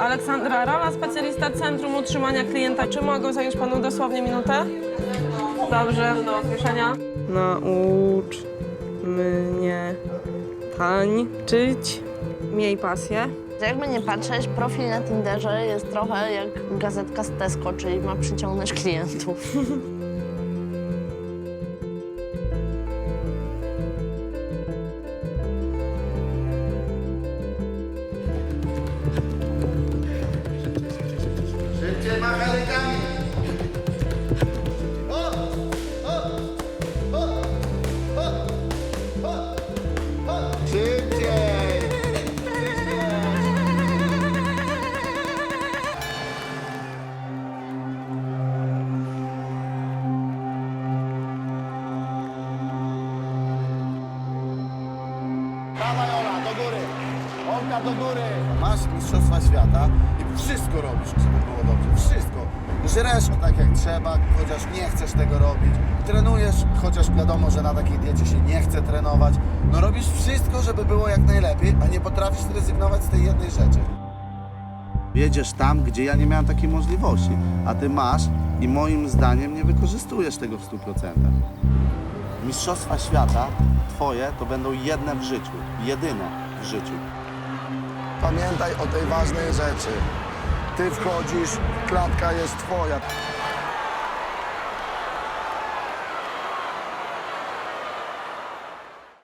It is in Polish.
Aleksandra Rola, specjalista Centrum Utrzymania Klienta. Czy mogę zająć panu dosłownie minutę? Dobrze, do usłyszenia. Naucz mnie tańczyć. Miej pasję. Jakby nie patrzeć, profil na Tinderze jest trochę jak gazetka z Tesco, czyli ma przyciągnąć klientów. Szybciej machaj rękami! O! O! O! O! O! O! Szybciej! Dawaj Ola, do góry! Olka do góry! Masz Mistrzostwa Świata i wszystko robisz, żeby było dobrze. Żresz tak jak trzeba, chociaż nie chcesz tego robić. Trenujesz, chociaż wiadomo, że na takiej diecie się nie chce trenować. No robisz wszystko, żeby było jak najlepiej, a nie potrafisz zrezygnować z tej jednej rzeczy. Jedziesz tam, gdzie ja nie miałem takiej możliwości, a ty masz i moim zdaniem nie wykorzystujesz tego w 100%. Mistrzostwa świata twoje to będą jedne w życiu, jedyne w życiu. Pamiętaj o tej ważnej rzeczy. Ty wchodzisz, klatka jest twoja.